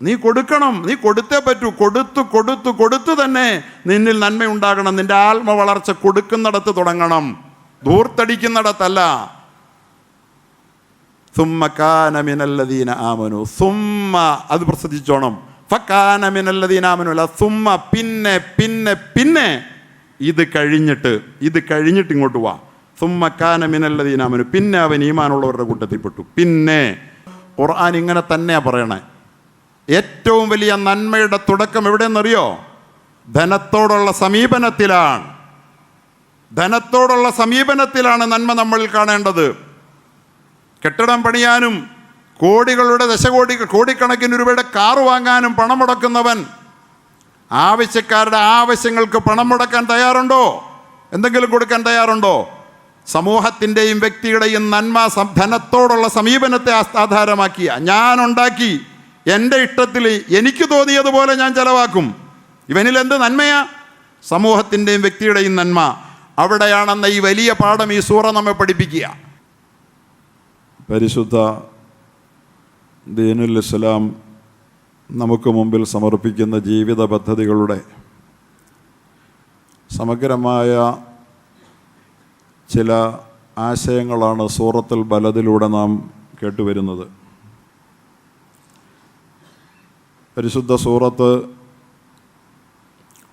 നീ കൊടുക്കണം നീ കൊടുത്തേ പറ്റൂ. കൊടുത്തു കൊടുത്തു കൊടുത്തു തന്നെ നിന്നിൽ നന്മ ഉണ്ടാകണം നിന്റെ ആത്മ വളർച്ച കൊടുക്കുന്നിടത്ത് തുടങ്ങണം. ധൂർത്തടിക്കുന്നിടത്തല്ല. സുമ്മീന ആമനു. സുമ്മ അത് പ്രസിദ്ധിച്ചോണം. ഫക്കാനമിനല്ലദീന ആമനു അല്ല സുമ്മ പിന്നെ പിന്നെ പിന്നെ. ഇത് കഴിഞ്ഞിട്ട് ഇത് കഴിഞ്ഞിട്ട് ഇങ്ങോട്ട് വാ. സുമ്മ കാനമിനല്ലദീന ആമനു. പിന്നെ അവൻ ഈമാനുള്ളവരുടെ കൂട്ടത്തിൽപ്പെട്ടു പിന്നെ ഖുർആൻ ഇങ്ങനെ തന്നെയാണ് പറയണേ. ഏറ്റവും വലിയ നന്മയുടെ തുടക്കം എവിടെയെന്നറിയോ? ധനത്തോടുള്ള സമീപനത്തിലാണ്. ധനത്തോടുള്ള സമീപനത്തിലാണ് നന്മ നമ്മളിൽ കാണേണ്ടത്. കെട്ടിടം പണിയാനും കോടികളുടെ ദശകോടി കോടിക്കണക്കിന് രൂപയുടെ കാറ് വാങ്ങാനും പണം മുടക്കുന്നവൻ ആവശ്യക്കാരുടെ ആവശ്യങ്ങൾക്ക് പണം മുടക്കാൻ തയ്യാറുണ്ടോ? എന്തെങ്കിലും കൊടുക്കാൻ തയ്യാറുണ്ടോ? സമൂഹത്തിന്റെയും വ്യക്തിയുടെയും നന്മ ധനത്തോടുള്ള സമീപനത്തെ ആധാരമാക്കിയ ഞാൻ ഉണ്ടാക്കി എന്റെ ഇഷ്ടത്തിൽ എനിക്ക് തോന്നിയതുപോലെ ഞാൻ ചെലവാക്കും. ഇവനിൽ എന്ത് നന്മയാ? സമൂഹത്തിന്റെയും വ്യക്തിയുടെയും നന്മ. അവിടെയാണെന്ന ഈ വലിയ പാഠം ഈ സൂറ നമ്മെ പഠിപ്പിക്കുക. പരിശുദ്ധ ദീനുൽ ഇസ്ലാം നമുക്ക് മുമ്പിൽ സമർപ്പിക്കുന്ന ജീവിത പദ്ധതികളുടെ സമഗ്രമായ ചില ആശയങ്ങളാണ് സൂറത്തുൽ ബലദിലൂടെ നാം കേട്ടുവരുന്നത്. പരിശുദ്ധ സൂറത്ത്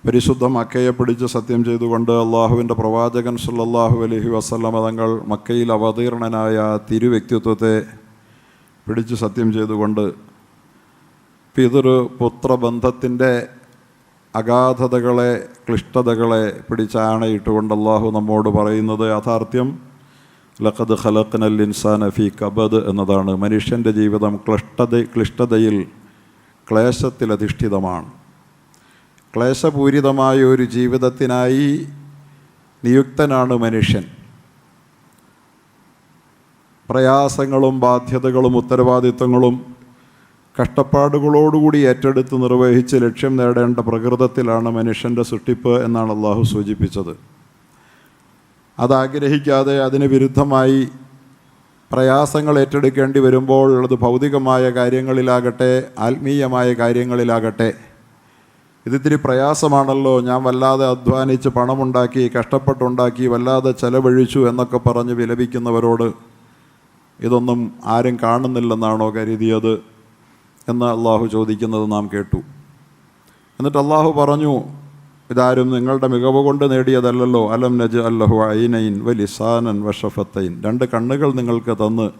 പരിശുദ്ധ മക്കയെ പിടിച്ച് സത്യം ചെയ്തുകൊണ്ട് അള്ളാഹുവിന്റെ പ്രവാചകൻ സല്ലല്ലാഹു അലഹി വസ്ലമ തങ്ങൾ മക്കയിൽ അവതീർണനായ തിരുവ്യക്തിത്വത്തെ പിടിച്ച് സത്യം ചെയ്തുകൊണ്ട് പിതൃ പുത്രബന്ധത്തിന്റെ അഗാധതകളെ ക്ലിഷ്ടതകളെ പിടിച്ചാണയിട്ടുകൊണ്ട് അള്ളാഹു നമ്മോട് പറയുന്നത് യാഥാർത്ഥ്യം ലഖദ് ഖലഖ്നൽ ഇൻസാൻ ഫി കബദ് എന്നതാണ്. മനുഷ്യന്റെ ജീവിതം ക്ലിഷ്ടത ക്ലിഷ്ടതയിൽ ക്ലേശത്തിലധിഷ്ഠിതമാണ്. ക്ലേശപൂരിതമായ ഒരു ജീവിതത്തിനായി നിയുക്തനാണ് മനുഷ്യൻ. പ്രയാസങ്ങളും ബാധ്യതകളും ഉത്തരവാദിത്വങ്ങളും കഷ്ടപ്പാടുകളോടുകൂടി ഏറ്റെടുത്ത് നിർവഹിച്ച് ലക്ഷ്യം നേടേണ്ട പ്രകൃതത്തിലാണ് മനുഷ്യന്റെ സൃഷ്ടിപ്പ് എന്നാണ് അള്ളാഹു സൂചിപ്പിച്ചത്. അതാഗ്രഹിക്കാതെ അതിന് വിരുദ്ധമായി പ്രയാസങ്ങൾ ഏറ്റെടുക്കേണ്ടി വരുമ്പോൾ അത് ഭൗതികമായ കാര്യങ്ങളിലാകട്ടെ ആത്മീയമായ കാര്യങ്ങളിലാകട്ടെ. ഇതിത്തിരി പ്രയാസമാണല്ലോ. ഞാൻ വല്ലാതെ അധ്വാനിച്ച് പണമുണ്ടാക്കി കഷ്ടപ്പെട്ടുണ്ടാക്കി വല്ലാതെ ചെലവഴിച്ചു എന്നൊക്കെ പറഞ്ഞ് വിലപിക്കുന്നവരോട് ഇതൊന്നും ആരും കാണുന്നില്ലെന്നാണോ കരുതിയത് എന്ന് അള്ളാഹു ചോദിക്കുന്നത് നാം കേട്ടു. എന്നിട്ട് അള്ളാഹു പറഞ്ഞു ഇതാരും നിങ്ങളുടെ മികവ് കൊണ്ട് നേടിയതല്ലല്ലോ. അലം നജ് അല്ലഹു ഐനൈൻ വലിസാനൻ വഷഫത്തൈൻ. രണ്ട് കണ്ണുകൾ നിങ്ങൾക്ക് തന്ന്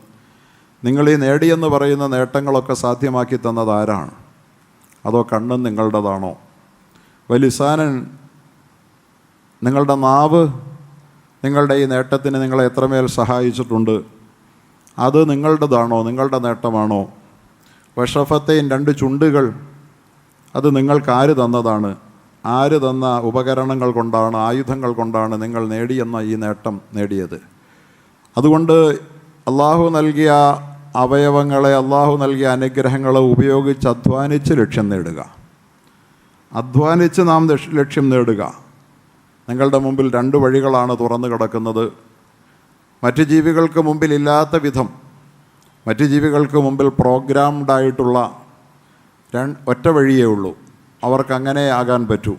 നിങ്ങൾ ഈ നേടിയെന്ന് പറയുന്ന നേട്ടങ്ങളൊക്കെ സാധ്യമാക്കി തന്നത് ആരാണ്? അതോ കണ്ണും നിങ്ങളുടേതാണോ? വലിസാനൻ നിങ്ങളുടെ നാവ് നിങ്ങളുടെ ഈ നേട്ടത്തിന് നിങ്ങളെ എത്രമേൽ സഹായിച്ചിട്ടുണ്ട്? അത് നിങ്ങളുടേതാണോ? നിങ്ങളുടെ നേട്ടമാണോ? വഷഫത്തെയും രണ്ട് ചുണ്ടുകൾ അത് നിങ്ങൾക്ക് ആര് തന്നതാണ്? ആര് തന്ന ഉപകരണങ്ങൾ കൊണ്ടാണ് ആയുധങ്ങൾ കൊണ്ടാണ് നിങ്ങൾ നേടിയെന്ന ഈ നേട്ടം നേടിയത്? അതുകൊണ്ട് അള്ളാഹു നൽകിയ അവയവങ്ങളെ അള്ളാഹു നൽകിയ അനുഗ്രഹങ്ങളെ ഉപയോഗിച്ച് അധ്വാനിച്ച് ലക്ഷ്യം നേടുക. അധ്വാനിച്ച് നാം ലക്ഷ്യം നേടുക. നിങ്ങളുടെ മുമ്പിൽ രണ്ട് വഴികളാണ് തുറന്നു കിടക്കുന്നത്. മറ്റ് ജീവികൾക്ക് മുമ്പിൽ ഇല്ലാത്ത വിധം മറ്റ് ജീവികൾക്ക് മുമ്പിൽ പ്രോഗ്രാംഡ് ആയിട്ടുള്ള ഒറ്റ വഴിയേ ഉള്ളൂ. അവർക്ക് അങ്ങനെ ആകാൻ പറ്റൂ.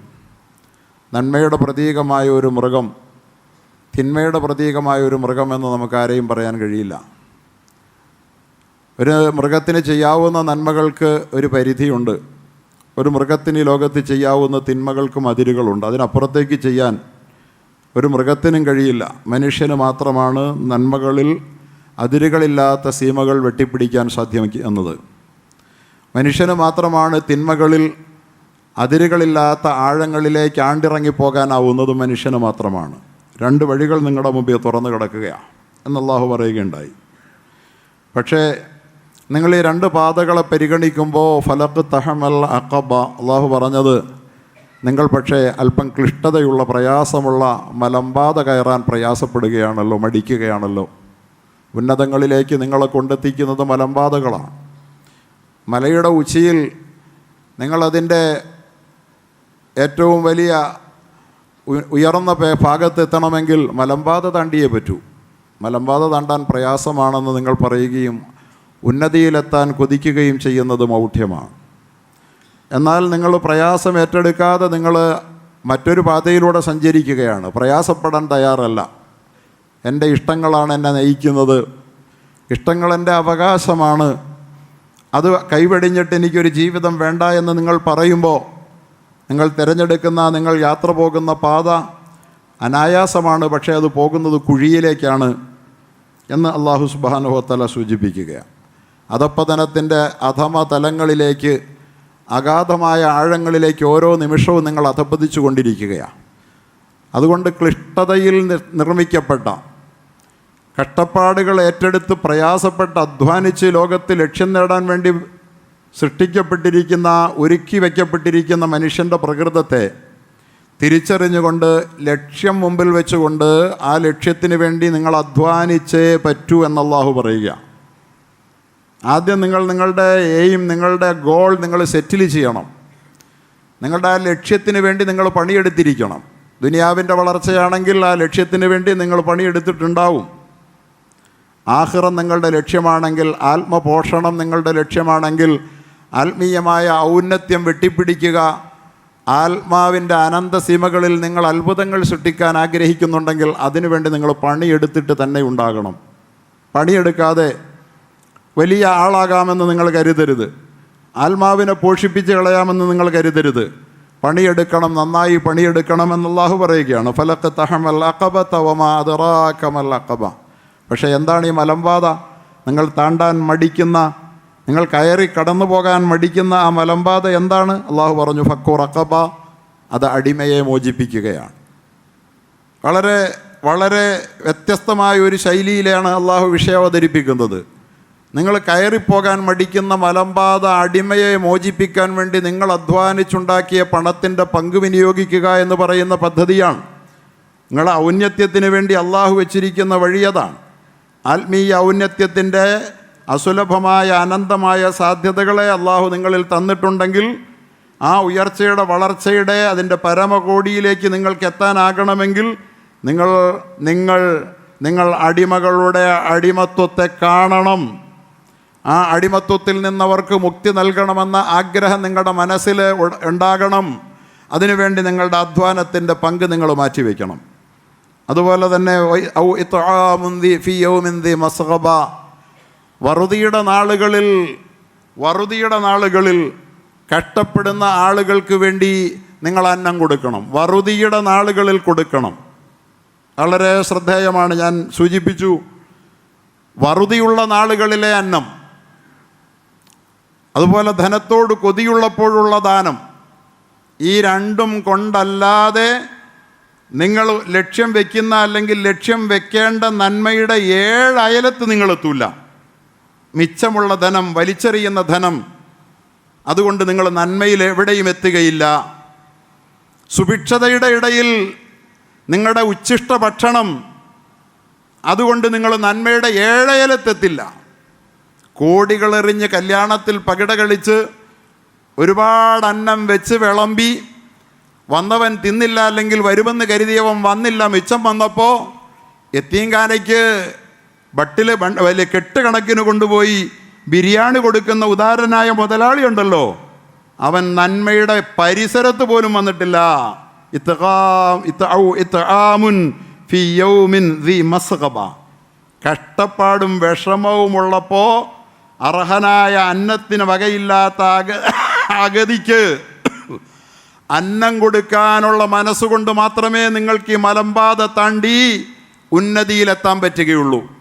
നന്മയുടെ പ്രതീകമായ ഒരു മൃഗം തിന്മയുടെ പ്രതീകമായ ഒരു മൃഗമെന്ന് നമുക്ക് ആരെയും പറയാൻ കഴിയില്ല. ഒരു മൃഗത്തിന് ചെയ്യാവുന്ന നന്മകൾക്ക് ഒരു പരിധിയുണ്ട്. ഒരു മൃഗത്തിന് ലോകത്ത് ചെയ്യാവുന്ന തിന്മകൾക്കും അതിരുകളുണ്ട് അതിനപ്പുറത്തേക്ക് ചെയ്യാൻ ഒരു മൃഗത്തിനും കഴിയില്ല. മനുഷ്യന് മാത്രമാണ് നന്മകളിൽ അതിരുകളില്ലാത്ത സീമകൾ വെട്ടിപ്പിടിക്കാൻ സാധ്യമാക്കി എന്നത്. മനുഷ്യന് മാത്രമാണ് തിന്മകളിൽ അതിരുകളില്ലാത്ത ആഴങ്ങളിലേക്ക് ആണ്ടിറങ്ങി ആണ്ടിറങ്ങിപ്പോകാനാവുന്നത് മനുഷ്യന് മാത്രമാണ്. രണ്ട് വഴികൾ നിങ്ങളുടെ മുമ്പിൽ തുറന്നു കിടക്കുകയാണ് എന്നല്ലാഹു പറയുകയുണ്ടായി. പക്ഷേ നിങ്ങൾ ഈ രണ്ട് പാതകളെ പരിഗണിക്കുമ്പോൾ ഫലക്ക് തഹമൽ അക്കബ അള്ളാഹു പറഞ്ഞത് നിങ്ങൾ പക്ഷേ അല്പം ക്ലിഷ്ടതയുള്ള പ്രയാസമുള്ള മലമ്പാത കയറാൻ പ്രയാസപ്പെടുകയാണല്ലോ മടിക്കുകയാണല്ലോ. ഉന്നതങ്ങളിലേക്ക് നിങ്ങളെ കൊണ്ടെത്തിക്കുന്നത് മലമ്പാതകളാണ്. മലയുടെ ഉച്ചിയിൽ നിങ്ങളതിന്റെ ഏറ്റവും വലിയ ഉയർന്ന പേ- ഭാഗത്ത് എത്തണമെങ്കിൽ മലമ്പാത താണ്ടിയേ പറ്റൂ. മലമ്പാത താണ്ടാൻ പ്രയാസമാണെന്ന് നിങ്ങൾ പറയുകയും ഉന്നതിയിലെത്താൻ കൊതിക്കുകയും ചെയ്യുന്നത് മൗഢ്യമാണ്. എന്നാൽ നിങ്ങൾ പ്രയാസം ഏറ്റെടുക്കാതെ നിങ്ങൾ മറ്റൊരു പാതയിലൂടെ സഞ്ചരിക്കുകയാണ്. പ്രയാസപ്പെടാൻ തയ്യാറല്ല. എന്റെ ഇഷ്ടങ്ങളാണ് എന്നെ നയിക്കുന്നത്. ഇഷ്ടങ്ങളെന്റെ അവകാശമാണ്. അത് കൈവെടിഞ്ഞിട്ട് എനിക്കൊരു ജീവിതം വേണ്ട എന്ന് നിങ്ങൾ പറയുമ്പോൾ നിങ്ങൾ തിരഞ്ഞെടുക്കുന്ന നിങ്ങൾ യാത്ര പോകുന്ന പാത അനായാസമാണ് പക്ഷേ അത് പോകുന്നത് കുഴിയിലേക്കാണ് എന്ന് അള്ളാഹു സുബാനുഹത്തല സൂചിപ്പിക്കുകയാണ് അധപ്പതനത്തിന്റെ അധമ തലങ്ങളിലേക്ക് അഗാധമായ ആഴങ്ങളിലേക്ക് ഓരോ നിമിഷവും നിങ്ങൾ അധപ്പതിച്ചു കൊണ്ടിരിക്കുകയാണ് അതുകൊണ്ട് ക്ലിഷ്ടതയിൽ നിർമ്മിക്കപ്പെട്ട കഷ്ടപ്പാടുകൾ ഏറ്റെടുത്ത് പ്രയാസപ്പെട്ട് അധ്വാനിച്ച് ലോകത്ത് ലക്ഷ്യം നേടാൻ വേണ്ടി സൃഷ്ടിക്കപ്പെട്ടിരിക്കുന്ന ഒരുക്കി വയ്ക്കപ്പെട്ടിരിക്കുന്ന മനുഷ്യന്റെ പ്രകൃതത്തെ തിരിച്ചറിഞ്ഞുകൊണ്ട് ലക്ഷ്യം മുമ്പിൽ വെച്ചുകൊണ്ട് ആ ലക്ഷ്യത്തിന് വേണ്ടി നിങ്ങൾ അധ്വാനിച്ചേ പറ്റൂ എന്നല്ലാഹു പറയുക. ആദ്യം നിങ്ങൾ നിങ്ങളുടെ എയിം നിങ്ങളുടെ ഗോൾ നിങ്ങൾ സെറ്റിൽ ചെയ്യണം. നിങ്ങളുടെ ആ ലക്ഷ്യത്തിന് വേണ്ടി നിങ്ങൾ പണിയെടുത്തിരിക്കണം. ദുനിയാവിന്റെ വളർച്ചയാണെങ്കിൽ ആ ലക്ഷ്യത്തിന് വേണ്ടി നിങ്ങൾ പണിയെടുത്തിട്ടുണ്ടാവും. ആഹ്റം നിങ്ങളുടെ ലക്ഷ്യമാണെങ്കിൽ ആത്മപോഷണം നിങ്ങളുടെ ലക്ഷ്യമാണെങ്കിൽ ആത്മീയമായ ഔന്നത്യം വെട്ടിപ്പിടിക്കുക. ആത്മാവിന്റെ അനന്തസീമകളിൽ നിങ്ങൾ അത്ഭുതങ്ങൾ സൃഷ്ടിക്കാൻ ആഗ്രഹിക്കുന്നുണ്ടെങ്കിൽ അതിനുവേണ്ടി നിങ്ങൾ പണിയെടുത്തിട്ട് തന്നെ ഉണ്ടാകണം. പണിയെടുക്കാതെ വലിയ ആളാകാമെന്ന് നിങ്ങൾ കരുതരുത്. ആത്മാവിനെ പോഷിപ്പിച്ച് കളയാമെന്ന് നിങ്ങൾ കരുതരുത്. പണിയെടുക്കണം നന്നായി പണിയെടുക്കണം എന്നുള്ളാഹു പറയുകയാണ്. ഫലക്ക് തഹമൽ അക്കബ തവമ അതിറാക്കമൽ അക്കബ പക്ഷേ എന്താണ് ഈ മലമ്പാത നിങ്ങൾ താണ്ടാൻ മടിക്കുന്ന നിങ്ങൾ കയറി കടന്നു പോകാൻ മടിക്കുന്ന ആ മലമ്പാത എന്താണ്? അള്ളാഹു പറഞ്ഞു ഫക്കൂർ അക്കബ അത് അടിമയെ മോചിപ്പിക്കുകയാണ്. വളരെ വളരെ വ്യത്യസ്തമായ ഒരു ശൈലിയിലാണ് അള്ളാഹു വിഷയം അവതരിപ്പിക്കുന്നത്. നിങ്ങൾ കയറിപ്പോകാൻ മടിക്കുന്ന മലമ്പാത അടിമയെ മോചിപ്പിക്കാൻ വേണ്ടി നിങ്ങൾ അധ്വാനിച്ചുണ്ടാക്കിയ പണത്തിന്റെ പങ്ക് വിനിയോഗിക്കുക എന്ന് പറയുന്ന പദ്ധതിയാണ്. നിങ്ങളുടെ ഔന്നത്യത്തിന് വേണ്ടി അള്ളാഹു വെച്ചിരിക്കുന്ന വഴിയതാണ് ആത്മീയ ഔന്നത്യത്തിന്റെ അസുലഭമായ അനന്തമായ സാധ്യതകളെ അള്ളാഹു നിങ്ങളിൽ തന്നിട്ടുണ്ടെങ്കിൽ ആ ഉയർച്ചയുടെ വളർച്ചയുടെ അതിന്റെ പരമകോടിയിലേക്ക് നിങ്ങൾക്ക് എത്താനാകണമെങ്കിൽ നിങ്ങൾ നിങ്ങൾ നിങ്ങൾ അടിമകളുടെ അടിമത്വത്തെ കാണണം. ആ അടിമത്വത്തിൽ നിന്നവർക്ക് മുക്തി നൽകണമെന്ന ആഗ്രഹം നിങ്ങളുടെ മനസ്സിൽ ഉണ്ടാകണം. അതിനുവേണ്ടി നിങ്ങളുടെ അധ്വാനത്തിന്റെ പങ്ക് നിങ്ങൾ മാറ്റിവെക്കണം. അതുപോലെ തന്നെ ഔ ഇത്ആമുൻ മുന്തി ഫി യൗമിൻ ദി മസ്ഗബ. വറുതിയുടെ നാളുകളിൽ വറുതിയുടെ നാളുകളിൽ കഷ്ടപ്പെടുന്ന ആളുകൾക്ക് വേണ്ടി നിങ്ങൾ അന്നം കൊടുക്കണം. വറുതിയുടെ നാളുകളിൽ കൊടുക്കണം. വളരെ ശ്രദ്ധേയമാണ് ഞാൻ സൂചിപ്പിച്ചു. വറുതിയുള്ള നാളുകളിലെ അന്നം. അതുപോലെ ധനത്തോട് കൊതിയുള്ളപ്പോഴുള്ള ദാനം. ഈ രണ്ടും കൊണ്ടല്ലാതെ നിങ്ങൾ ലക്ഷ്യം വെക്കുന്ന അല്ലെങ്കിൽ ലക്ഷ്യം വെക്കേണ്ട നന്മയുടെ ഏഴ് അയലത്ത് നിങ്ങൾ എത്തൂല. മിച്ചമുള്ള ധനം വലിച്ചെറിയുന്ന ധനം അതുകൊണ്ട് നിങ്ങൾ നന്മയിൽ എവിടെയും എത്തുകയില്ല. സുഭിക്ഷതയുടെ ഇടയിൽ നിങ്ങളുടെ ഉച്ഛിഷ്ട ഭക്ഷണം അതുകൊണ്ട് നിങ്ങൾ നന്മയുടെ ഏഴയലത്തെത്തില്ല. കോടികളെറിഞ്ഞ് കല്യാണത്തിൽ പകിട കളിച്ച് ഒരുപാട് അന്നം വെച്ച് വിളമ്പി വന്നവൻ തിന്നില്ല അല്ലെങ്കിൽ വരുമെന്ന് കരുതിയവൻ വന്നില്ല മിച്ചം വന്നപ്പോൾ എത്തീങ്കാനയ്ക്ക് ബട്ടിൽ വലിയ കെട്ടുകണക്കിന് കൊണ്ടുപോയി ബിരിയാണി കൊടുക്കുന്ന ഉദാരനായ മുതലാളി ഉണ്ടല്ലോ. അവൻ നന്മയുടെ പരിസരത്ത് പോലും വന്നിട്ടില്ല. കഷ്ടപ്പാടും വിഷമവും ഉള്ളപ്പോൾ അർഹനായ അന്നത്തിന് വകയില്ലാത്ത അഗ അഗതിക്ക് അന്നം കൊടുക്കാനുള്ള മനസ്സുകൊണ്ട് മാത്രമേ നിങ്ങൾക്ക് ഈ മലമ്പാത താണ്ടി ഉന്നതിയിലെത്താൻ പറ്റുകയുള്ളൂ.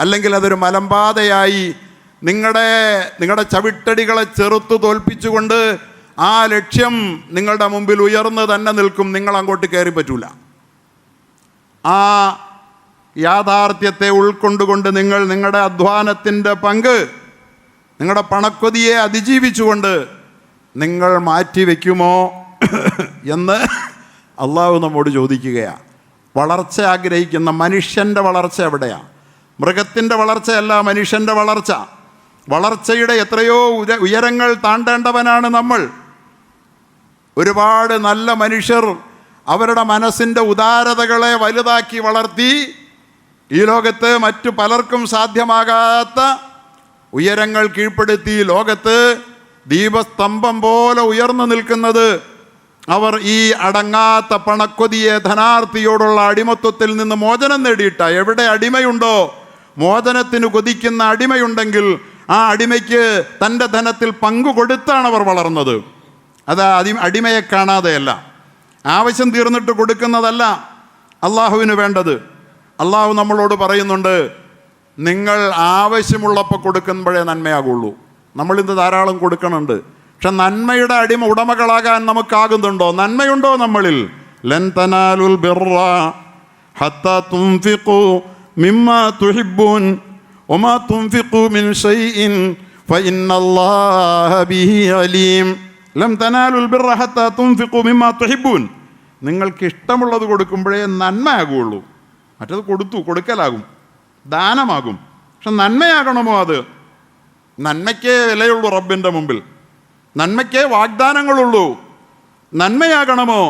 അല്ലെങ്കിൽ അതൊരു മലമ്പാതയായി നിങ്ങളുടെ നിങ്ങളുടെ ചവിട്ടടികളെ ചെറുത്തു തോൽപ്പിച്ചുകൊണ്ട് ആ ലക്ഷ്യം നിങ്ങളുടെ മുമ്പിൽ ഉയർന്ന് തന്നെ നിൽക്കും. നിങ്ങൾ അങ്ങോട്ട് കയറി പറ്റൂല. ആ യാഥാർത്ഥ്യത്തെ ഉൾക്കൊണ്ടുകൊണ്ട് നിങ്ങൾ നിങ്ങളുടെ അധ്വാനത്തിന്റെ പങ്ക് നിങ്ങളുടെ പണക്കൊതിയെ അതിജീവിച്ചുകൊണ്ട് നിങ്ങൾ മാറ്റിവെക്കുമോ എന്ന് അള്ളാഹു നമ്മോട് ചോദിക്കുകയാണ്. വളർച്ച ആഗ്രഹിക്കുന്ന മനുഷ്യന്റെ വളർച്ച എവിടെയാണ്? മൃഗത്തിന്റെ വളർച്ചയല്ല മനുഷ്യന്റെ വളർച്ച. വളർച്ചയുടെ എത്രയോ ഉയ ഉയരങ്ങൾ താണ്ടേണ്ടവനാണ് നമ്മൾ. ഒരുപാട് നല്ല മനുഷ്യർ അവരുടെ മനസ്സിന്റെ ഉദാരതകളെ വലുതാക്കി വളർത്തി ഈ ലോകത്ത് മറ്റു പലർക്കും സാധ്യമാകാത്ത ഉയരങ്ങൾ കീഴ്പ്പെടുത്തി ലോകത്ത് ദീപസ്തംഭം പോലെ ഉയർന്നു നിൽക്കുന്നത്. അവർ ഈ അടങ്ങാത്ത പണക്കൊതിയെ ധനാർത്ഥിയോടുള്ള അടിമത്വത്തിൽ നിന്ന് മോചനം നേടിയിട്ട. എവിടെ അടിമയുണ്ടോ? മോചനത്തിന് കൊതിക്കുന്ന അടിമയുണ്ടെങ്കിൽ ആ അടിമയ്ക്ക് തന്റെ ധനത്തിൽ പങ്കു കൊടുത്താണ് അവർ വളർന്നത്. അത് അതി അടിമയെ കാണാതെയല്ല. ആവശ്യം തീർന്നിട്ട് കൊടുക്കുന്നതല്ല അള്ളാഹുവിന് വേണ്ടത്. അള്ളാഹു നമ്മളോട് പറയുന്നുണ്ട് നിങ്ങൾ ആവശ്യമുള്ളപ്പോൾ കൊടുക്കുമ്പോഴേ നന്മയാകുള്ളൂ. നമ്മളിന്ന് ധാരാളം കൊടുക്കണുണ്ട്. പക്ഷെ നന്മയുടെ അടിമ ഉടമകളാകാൻ നമുക്കാകുന്നുണ്ടോ? നന്മയുണ്ടോ നമ്മളിൽ? ലൻ തനാലുൽ ബിർറ ഹത്ത തുൻഫിഖു മിമ്മാ തുഹിബ്ബൂൻ وما تنفقوا من شيء فإن الله به عليم لم تنالوا البر حتى تنفقوا مما تحبون നിങ്ങൾക്ക് ഇഷ്ടമുള്ളത് കൊടുക്കുമ്പോഴേ നന്മയാകുള്ളൂ മറ്റത് കൊടുത്തു കൊടുക്കലാകും ദാനമാകും പക്ഷെ നന്മയാകണമോ അത് നന്മയ്ക്കേ വിലയുള്ളൂ റബ്ബിൻ്റെ മുമ്പിൽ നന്മയ്ക്കേ വാഗ്ദാനങ്ങളുള്ളൂ നന്മയാകണമോ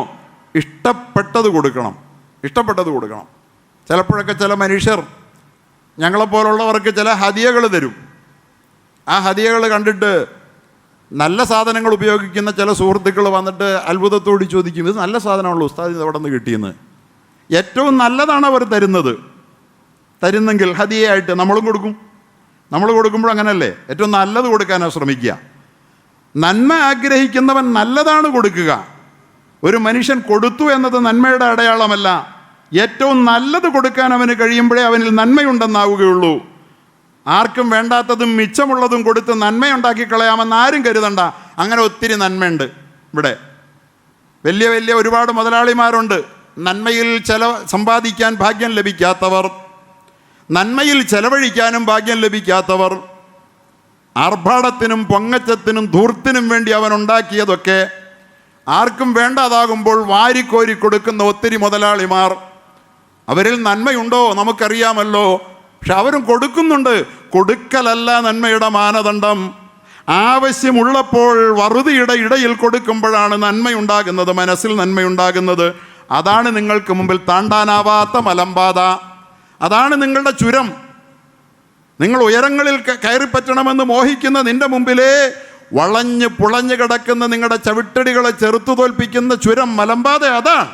ഇഷ്ടപ്പെട്ടത് കൊടുക്കണം ഇഷ്ടപ്പെട്ടത് കൊടുക്കണം ചിലപ്പോഴൊക്കെ ചില മനുഷ്യർ ഞങ്ങളെപ്പോലുള്ളവർക്ക് ചില ഹതിയകൾ തരും. ആ ഹതിയകൾ കണ്ടിട്ട് നല്ല സാധനങ്ങൾ ഉപയോഗിക്കുന്ന ചില സുഹൃത്തുക്കൾ വന്നിട്ട് അത്ഭുതത്തോട് ചോദിക്കും ഇത് നല്ല സാധനമാണല്ലോ ഉസ്താദ് ഇത് അവിടെ നിന്ന് കിട്ടിയെന്ന്? ഏറ്റവും നല്ലതാണ് അവർ തരുന്നത്. തരുന്നെങ്കിൽ ഹതിയായിട്ട് നമ്മളും കൊടുക്കും. നമ്മൾ കൊടുക്കുമ്പോൾ അങ്ങനല്ലേ? ഏറ്റവും നല്ലത് കൊടുക്കാനാണ് ശ്രമിക്കുക. നന്മ ആഗ്രഹിക്കുന്നവൻ നല്ലതാണ് കൊടുക്കുക. ഒരു മനുഷ്യൻ കൊടുത്തു എന്നത് നന്മയുടെ അടയാളമല്ല. ഏറ്റവും നല്ലത് കൊടുക്കാൻ അവന് കഴിയുമ്പോഴേ അവനിൽ നന്മയുണ്ടെന്നാവുകയുള്ളൂ. ആർക്കും വേണ്ടാത്തതും മിച്ചമുള്ളതും കൊടുത്ത് നന്മയുണ്ടാക്കി കളയാമെന്ന് ആരും കരുതണ്ട. അങ്ങനെ ഒത്തിരി നന്മയുണ്ട് ഇവിടെ. വലിയ വലിയ ഒരുപാട് മുതലാളിമാരുണ്ട്. നന്മയിൽ ചില സമ്പാദിക്കാൻ ഭാഗ്യം ലഭിക്കാത്തവർ. നന്മയിൽ ചെലവഴിക്കാനും ഭാഗ്യം ലഭിക്കാത്തവർ. ആർഭാടത്തിനും പൊങ്ങച്ചത്തിനും ധൂർത്തിനും വേണ്ടി അവൻ ഉണ്ടാക്കിയതൊക്കെ ആർക്കും വേണ്ടാതാകുമ്പോൾ വാരിക്കോരി കൊടുക്കുന്ന ഒത്തിരി മുതലാളിമാർ. അവരിൽ നന്മയുണ്ടോ നമുക്കറിയാമല്ലോ. പക്ഷെ അവരും കൊടുക്കുന്നുണ്ട്. കൊടുക്കലല്ല നന്മയുടെ മാനദണ്ഡം. ആവശ്യമുള്ളപ്പോൾ വറുതിയുടെ ഇടയിൽ കൊടുക്കുമ്പോഴാണ് നന്മയുണ്ടാകുന്നത് മനസ്സിൽ നന്മയുണ്ടാകുന്നത്. അതാണ് നിങ്ങൾക്ക് മുമ്പിൽ താണ്ടാനാവാത്ത മലമ്പാത. അതാണ് നിങ്ങളുടെ ചുരം. നിങ്ങൾ ഉയരങ്ങളിൽ കയറി കയറിപ്പറ്റണമെന്ന് മോഹിക്കുന്ന നിന്റെ മുമ്പിലേ വളഞ്ഞ് പുളഞ്ഞു കിടക്കുന്ന നിങ്ങളുടെ ചവിട്ടടികളെ ചെറുത്തു തോൽപ്പിക്കുന്ന ചുരം മലമ്പാത അതാണ്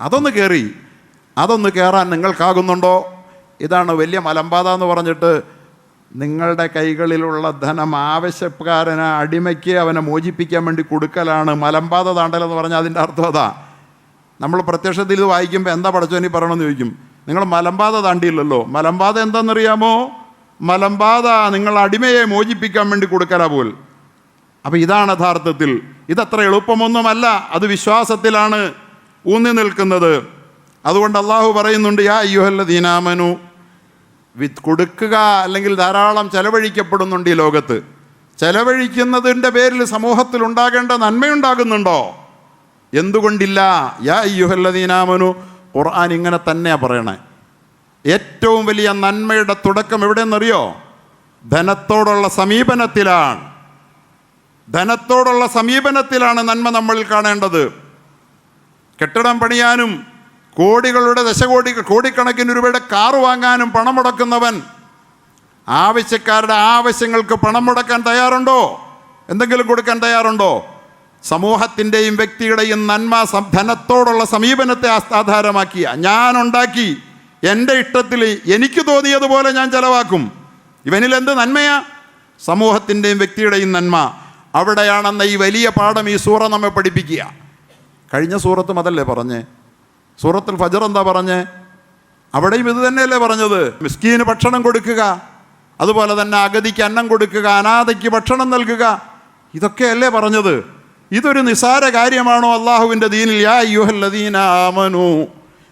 അതൊന്ന് കയറി അതൊന്ന് കയറാൻ നിങ്ങൾക്കാകുന്നുണ്ടോ? ഇതാണ് വലിയ മലമ്പാത എന്ന് പറഞ്ഞിട്ട് നിങ്ങളുടെ കൈകളിലുള്ള ധനം ആവശ്യക്കാരന് അടിമയ്ക്ക് അവനെ മോചിപ്പിക്കാൻ വേണ്ടി കൊടുക്കലാണ് മലമ്പാത താണ്ടലെന്ന് പറഞ്ഞാൽ അതിന്റെ അർത്ഥം അതാ. നമ്മൾ പ്രത്യക്ഷത്തിൽ ഇത് വായിക്കുമ്പോൾ എന്താ പടച്ചോനി പറയണമെന്ന് ചോദിക്കും. നിങ്ങൾ മലമ്പാത താണ്ടിയില്ലല്ലോ. മലമ്പാത എന്താണെന്നറിയാമോ? മലമ്പാത നിങ്ങൾ അടിമയെ മോചിപ്പിക്കാൻ വേണ്ടി കൊടുക്കലാ പോൽ. അപ്പോൾ ഇതാണ് യഥാർത്ഥത്തിൽ. ഇതത്ര എളുപ്പമൊന്നുമല്ല. അത് വിശ്വാസത്തിലാണ് ഊന്നി നിൽക്കുന്നത്. അതുകൊണ്ട് അള്ളാഹു പറയുന്നുണ്ട് യാ അയ്യുഹല്ല ദീനാമനു വിത്ത് കൊടുക്കുക അല്ലെങ്കിൽ ധാരാളം ചെലവഴിക്കപ്പെടുന്നുണ്ട് ഈ ലോകത്ത്. ചെലവഴിക്കുന്നതിന്റെ പേരിൽ സമൂഹത്തിൽ ഉണ്ടാകേണ്ട നന്മയുണ്ടാകുന്നുണ്ടോ? എന്തുകൊണ്ടില്ല? യാ അയ്യുഹല്ലദീനാമനു ഖുർആൻ ഇങ്ങനെ തന്നെയാണ് പറയണേ. ഏറ്റവും വലിയ നന്മയുടെ തുടക്കം എവിടെയെന്നറിയോ? ധനത്തോടുള്ള സമീപനത്തിലാണ്. ധനത്തോടുള്ള സമീപനത്തിലാണ് നന്മ നമ്മളിൽ കാണേണ്ടത്. കെട്ടിടം പണിയാനും കോടികളുടെ ദശകോടി കോടിക്കണക്കിന് രൂപയുടെ കാറ് വാങ്ങാനും പണം മുടക്കുന്നവൻ. ആവശ്യക്കാരുടെ ആവശ്യങ്ങൾക്ക് പണം മുടക്കാൻ തയ്യാറുണ്ടോ? എന്തെങ്കിലും കൊടുക്കാൻ തയ്യാറുണ്ടോ? സമൂഹത്തിന്റെയും വ്യക്തിയുടെയും നന്മ ധനത്തോടുള്ള സമീപനത്തെ ആധാരമാക്കിയ ഞാൻ ഉണ്ടാക്കി എന്റെ ഇഷ്ടത്തിൽ എനിക്ക് തോന്നിയതുപോലെ ഞാൻ ചെലവാക്കും. ഇവനിൽ എന്ത് നന്മയാ? സമൂഹത്തിന്റെയും വ്യക്തിയുടെയും നന്മ. അവിടെയാണെന്ന ഈ വലിയ പാഠം ഈ സൂറ നമ്മെ പഠിപ്പിക്കുക. കഴിഞ്ഞ സൂറത്തും അതല്ലേ പറഞ്ഞേ? സൂറത്തുൽ ഫജർ എന്താ പറഞ്ഞേ? അവിടെയും ഇത് തന്നെയല്ലേ പറഞ്ഞത്? മിസ്കീന് ഭക്ഷണം കൊടുക്കുക അതുപോലെ തന്നെ അഗതിക്ക് അന്നം കൊടുക്കുക അനാഥയ്ക്ക് ഭക്ഷണം നൽകുക ഇതൊക്കെയല്ലേ പറഞ്ഞത്? ഇതൊരു നിസാര കാര്യമാണോ അള്ളാഹുവിന്റെ ദീനിൽ? യാ യുഹല്ലദീന ആമനു.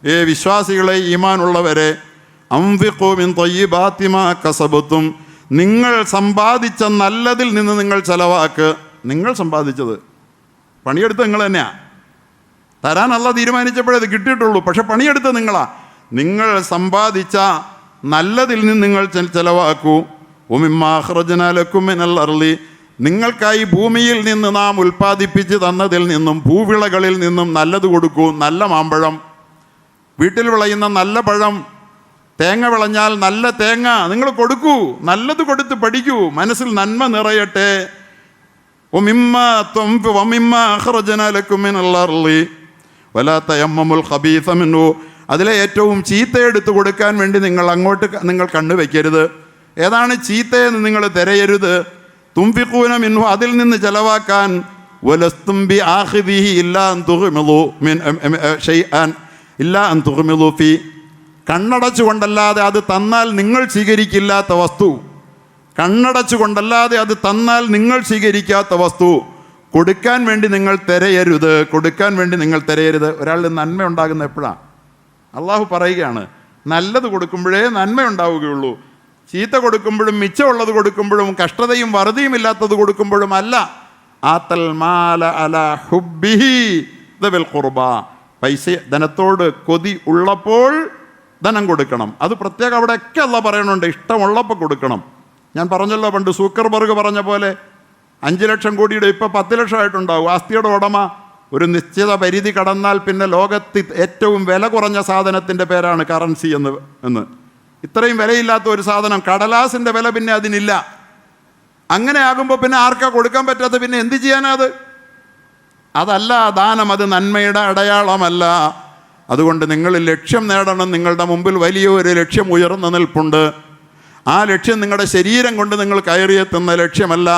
ഏ വിശ്വാസികളെ ഈമാനുള്ളവരെ അംഫിഖൂ മിൻ ത്വയ്യിബാത്തി മാ കസബത്തും. നിങ്ങൾ സമ്പാദിച്ച നല്ലതിൽ നിന്ന് നിങ്ങൾ ചെലവാക്ക്. നിങ്ങൾ സമ്പാദിച്ചത്. പണിയെടുത്ത് നിങ്ങൾ തന്നെയാണ് തരാൻ അല്ല തീരുമാനിച്ചപ്പോഴേ അത് കിട്ടിയിട്ടുള്ളൂ. പക്ഷെ പണിയെടുത്ത നിങ്ങളാ. നിങ്ങൾ സമ്പാദിച്ച നല്ലതിൽ നിന്ന് നിങ്ങൾ ചെലവാക്കൂ. ഉമിമാഹ്റജനാലക്കുമിനൽ അർളി. നിങ്ങൾക്കായി ഭൂമിയിൽ നിന്ന് നാം ഉൽപ്പാദിപ്പിച്ച് തന്നതിൽ നിന്നും ഭൂവിളകളിൽ നിന്നും നല്ലത് കൊടുക്കൂ. നല്ല മാമ്പഴം. വീട്ടിൽ വിളയുന്ന നല്ല പഴം. തേങ്ങ വിളഞ്ഞാൽ നല്ല തേങ്ങ നിങ്ങൾ കൊടുക്കൂ. നല്ലത് കൊടുത്ത് പഠിക്കൂ. മനസ്സിൽ നന്മ നിറയട്ടെ. ഒമിമ്മ തൊമ്പ് ഒമിമ്മ അഹ്റജനാലക്കുമിനൽ അർളി. വലാത്ത എമ്മമുൽ ഖബീസമെന്നു അതിലെ ഏറ്റവും ചീത്ത എടുത്തു കൊടുക്കാൻ വേണ്ടി നിങ്ങൾ അങ്ങോട്ട് നിങ്ങൾ കണ്ണു വയ്ക്കരുത് ഏതാണ് ചീത്തയെന്ന് നിങ്ങൾ തിരയരുത്. തുമ്പിക്കൂനം മിൻഹു അതിൽ നിന്ന് ചെലവാക്കാൻ വലസ്തുംബി ആഹിദിഹി ഇല്ലാ തുഹുമിലു മിൻ ഷെയ്ആൻ ഇല്ലാ തുഹുമിലു ഫി. കണ്ണടച്ചുകൊണ്ടല്ലാതെ അത് തന്നാൽ നിങ്ങൾ സ്വീകരിക്കില്ലാത്ത വസ്തു. കണ്ണടച്ചുകൊണ്ടല്ലാതെ അത് തന്നാൽ നിങ്ങൾ സ്വീകരിക്കാത്ത വസ്തു. കൊടുക്കാൻ വേണ്ടി നിങ്ങൾ തിരയരുത് കൊടുക്കാൻ വേണ്ടി നിങ്ങൾ തിരയരുത്. ഒരാളുടെ നന്മ ഉണ്ടാകുന്ന എപ്പോഴാണ് അള്ളാഹു പറയുകയാണ് നല്ലത് കൊടുക്കുമ്പോഴേ നന്മ ഉണ്ടാവുകയുള്ളൂ. ചീത്ത കൊടുക്കുമ്പോഴും മിച്ചമുള്ളത് കൊടുക്കുമ്പോഴും കഷ്ടതയും വറുതിയും ഇല്ലാത്തത് കൊടുക്കുമ്പോഴും അല്ല. ആത്തൽ മാല അല ഹുബിഹി ദബൽ ഖുർബ. പൈസ ധനത്തോട് കൊതി ഉള്ളപ്പോൾ ധനം കൊടുക്കണം. അത് പ്രത്യേകം അവിടെയൊക്കെ അല്ല പറയണുണ്ട് ഇഷ്ടമുള്ളപ്പോൾ കൊടുക്കണം. ഞാൻ പറഞ്ഞല്ലോ പണ്ട് സൂക്കർബർഗ് പറഞ്ഞ പോലെ അഞ്ച് ലക്ഷം കോടിയുടെ ഇപ്പോൾ പത്ത് ലക്ഷമായിട്ടുണ്ടാവും. ആസ്തിയുടെ ഉടമ ഒരു നിശ്ചിത പരിധി കടന്നാൽ പിന്നെ ലോകത്ത് ഏറ്റവും വില കുറഞ്ഞ സാധനത്തിന്റെ പേരാണ് കറൻസി എന്ന് എന്ന്. ഇത്രയും വിലയില്ലാത്ത ഒരു സാധനം കടലാസിന്റെ വില പിന്നെ അതിനില്ല. അങ്ങനെ ആകുമ്പോൾ പിന്നെ ആർക്കാ കൊടുക്കാൻ പറ്റാത്ത പിന്നെ എന്ത് ചെയ്യാനത് അത്? അതല്ല ദാനം അത് നന്മയുടെ അടയാളമല്ല. അതുകൊണ്ട് നിങ്ങൾ ലക്ഷ്യം നേടണം. നിങ്ങളുടെ മുമ്പിൽ വലിയൊരു ലക്ഷ്യം ഉയർന്നു നിൽപ്പുണ്ട്. ആ ലക്ഷ്യം നിങ്ങളുടെ ശരീരം കൊണ്ട് നിങ്ങൾ കയറിയെത്തുന്ന ലക്ഷ്യമല്ല.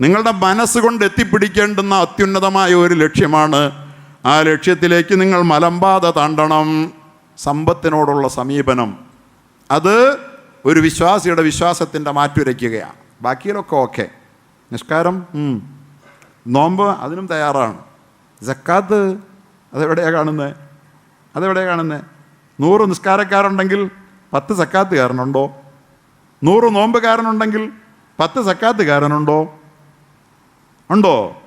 നിങ്ങളുടെ മനസ്സുകൊണ്ട് എത്തിപ്പിടിക്കേണ്ടുന്ന അത്യുന്നതമായ ഒരു ലക്ഷ്യമാണ് ആ ലക്ഷ്യത്തിലേക്ക് നിങ്ങൾ മലമ്പാത താണ്ടണം. സമ്പത്തിനോടുള്ള സമീപനം. അത് ഒരു വിശ്വാസിയുടെ വിശ്വാസത്തിന്റെ മാറ്റുരയ്ക്കുകയാണ്. ബാക്കിയിലൊക്കെ ഓക്കെ. നിഷ്കാരം. നോമ്പ് അതിനും തയ്യാറാണ്. ജക്കാത്ത് അതെവിടെയാണ് കാണുന്നത് അതെവിടെയാണ് കാണുന്നത് നൂറ് നിസ്കാരക്കാരുണ്ടെങ്കിൽ പത്ത് സക്കാത്തുകാരനുണ്ടോ നൂറ് നോമ്പുകാരനുണ്ടെങ്കിൽ പത്ത് സക്കാത്തുകാരനുണ്ടോ ഉണ്ടോ?